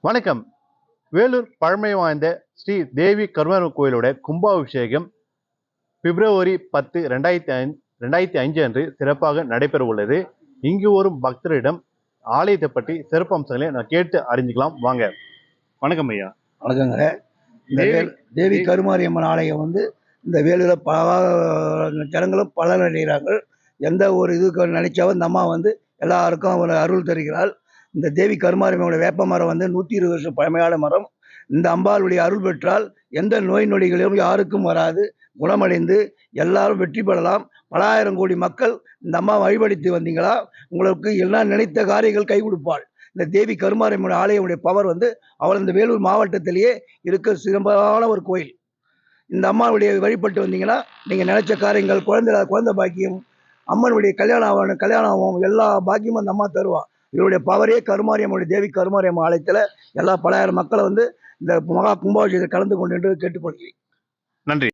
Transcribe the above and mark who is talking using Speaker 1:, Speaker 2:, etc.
Speaker 1: வணக்கம். வேலூர் பழமை வாய்ந்த ஸ்ரீ தேவி கருமாரி கோயிலோட கும்பாபிஷேகம் பிப்ரவரி பத்து ரெண்டாயிரத்தி ஐந்து ரெண்டாயிரத்தி அஞ்சு அன்று சிறப்பாக நடைபெற உள்ளது இங்கு வரும் பக்தரிடம் ஆலயத்தை பற்றி சிறப்பு அம்சங்களை நான் கேட்டு அறிஞ்சுக்கலாம். வாங்க. வணக்கம் ஐயா.
Speaker 2: வணக்கங்க.
Speaker 1: தேவி-
Speaker 2: கருமாரியம்மன் ஆலயம் வந்து இந்த வேலூரில் பல ஜனங்களும் பலன் அடைகிறாங்க எந்த ஒரு இதுக்கு நினைச்சாவும் இந்த அம்மா வந்து எல்லாருக்கும் ஒரு அருள் தருகிறாள். இந்த தேவி கருமாரியம்மனோட வேப்ப மரம் வந்து நூற்றி இருபது வருஷம் பழமையான மரம். இந்த அம்பாளுடைய அருள் பெற்றால் எந்த நோய் நொடிகளும் யாருக்கும் வராது. குணமடைந்து எல்லாரும் வெற்றி பெறலாம். பலாயிரம் கோடி மக்கள் இந்த அம்மா வழிபடுத்தி வந்தீங்களா? உங்களுக்கு எல்லாம் நினைத்த காரியங்கள் கை கொடுப்பாள். இந்த தேவி கருமாரியம்மன் ஆலயமுடைய பவர் வந்து அவள் இந்த வேலூர் மாவட்டத்திலேயே இருக்க சிறப்பான ஒரு கோயில். இந்த அம்மாவுடைய வழிபட்டு வந்தீங்கன்னா நீங்கள் நினைச்ச காரியங்கள் குழந்தை குழந்தை பாக்கியம் அம்மனுடைய கல்யாணம் ஆகணும் கல்யாணம் ஆகும். எல்லா பாக்கியமும் அந்த அம்மா தருவான் இவருடைய பவரே கருமாரியம்மனுடைய தேவி கருமாரியம்மன் ஆலயத்தில் எல்லா பலாயிரம் மக்களை வந்து இந்த மகா கும்பாபிஷேகத்தில் கலந்து கொண்டு என்று கேட்டுக்கொள்கிறேன்.
Speaker 1: நன்றி.